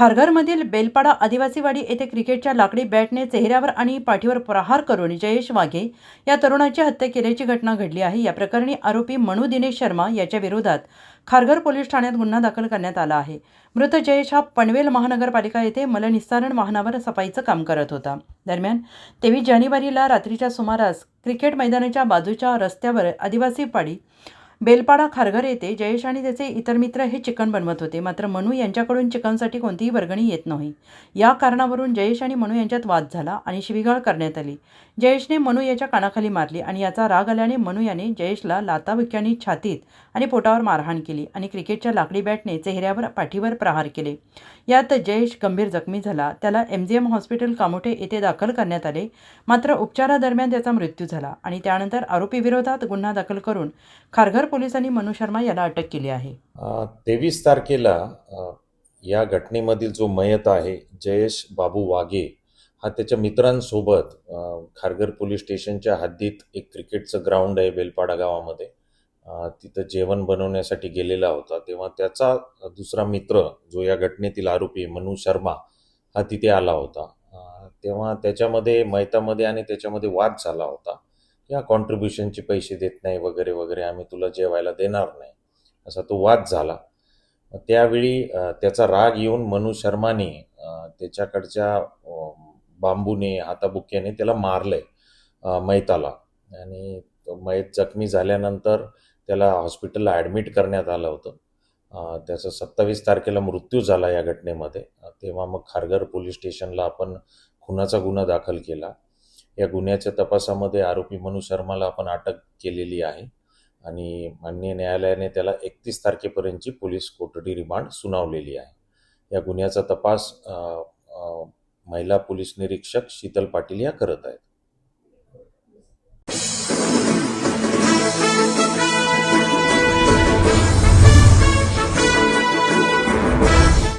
खारघरमधील बेलपाडा आदिवासीवाडी येथे क्रिकेटच्या लाकडी बॅटने चेहऱ्यावर आणि पाठीवर प्रहार करून जयेश वाघे या तरुणाची हत्या केल्याची घटना घडली आहे. या प्रकरणी आरोपी मनु दिनेश शर्मा याच्या विरोधात खारघर पोलीस ठाण्यात गुन्हा दाखल करण्यात आला आहे. मृत जयेश हा पनवेल महानगरपालिका येथे मलनिस्सारण वाहनावर सफाईचं काम करत होता. दरम्यान तेवीस जानेवारीला रात्रीच्या सुमारास क्रिकेट मैदानाच्या बाजूच्या रस्त्यावर आदिवासी पाडी बेलपाडा खारघर येथे जयेश आणि त्याचे इतर मित्र हे चिकन बनवत होते. मात्र मनू यांच्याकडून चिकनसाठी कोणतीही वर्गणी येत नाही. या कारणावरून जयेश आणि मनू यांच्यात वाद झाला आणि शिवीगाळ करण्यात आली. जयेशने मनू याच्या कानाखाली मारली आणि याचा राग आल्याने मनू याने जयेशला लाताबुक्याने छातीत आणि पोटावर मारहाण केली आणि क्रिकेटच्या लाकडी बॅटने चेहऱ्यावर पाठीवर प्रहार केले. यात जयेश गंभीर जखमी झाला. त्याला M G M hospital Kamothe येथे दाखल करण्यात आले. मात्र उपचारादरम्यान त्याचा मृत्यू झाला आणि त्यानंतर आरोपीविरोधात गुन्हा दाखल करून खारघर पोलिसांनी मनु शर्मा याला अटक केली आहे. तेवीस तारखेला या घटनेमधील जो मयत आहे जयेश बाबू वाघे हा त्याच्या मित्रांसोबत खारघर पोलीस स्टेशनच्या हद्दीत एक क्रिकेटचं ग्राउंड आहे बेलपाडा गावामध्ये. तिथं जेवण बनवण्यासाठी गेलेला होता. तेव्हा त्याचा दुसरा मित्र जो या घटनेतील आरोपी मनु शर्मा हा तिथे आला होता. तेव्हा त्याच्यामध्ये मैतामध्ये आणि त्याच्यामध्ये वाद झाला होता. या कॉन्ट्रीब्युशनचे पैसे देत नाही वगैरे वगैरे आम्ही तुला जेवायला देणार नाही. असा तो वाद झाला. त्यावेळी त्याचा राग येऊन मनु शर्माने त्याच्याकडच्या बांबूने हाताबुक्याने त्याला मारलंय मैताला. आणि मयत मैत जखमी झाल्यानंतर त्याला हॉस्पिटलला ॲडमिट करण्यात आलं होतं. त्याचा सत्तावीस तारखेला मृत्यू झाला या घटनेमध्ये. तेव्हा मग खारघर पोलीस स्टेशनला आपण खुनाचा गुन्हा दाखल केला. या गुन्ह्याच्या तपासामध्ये आरोपी मनु शर्माला आपण अटक केलेली आहे. आणि माननीय न्यायालयाने त्याला एकतीस तारखेपर्यंतची पोलीस कोठडी रिमांड सुनावलेली आहे. या गुन्ह्याचा तपास महिला पोलीस निरीक्षक शीतल पाटील या करत आहेत.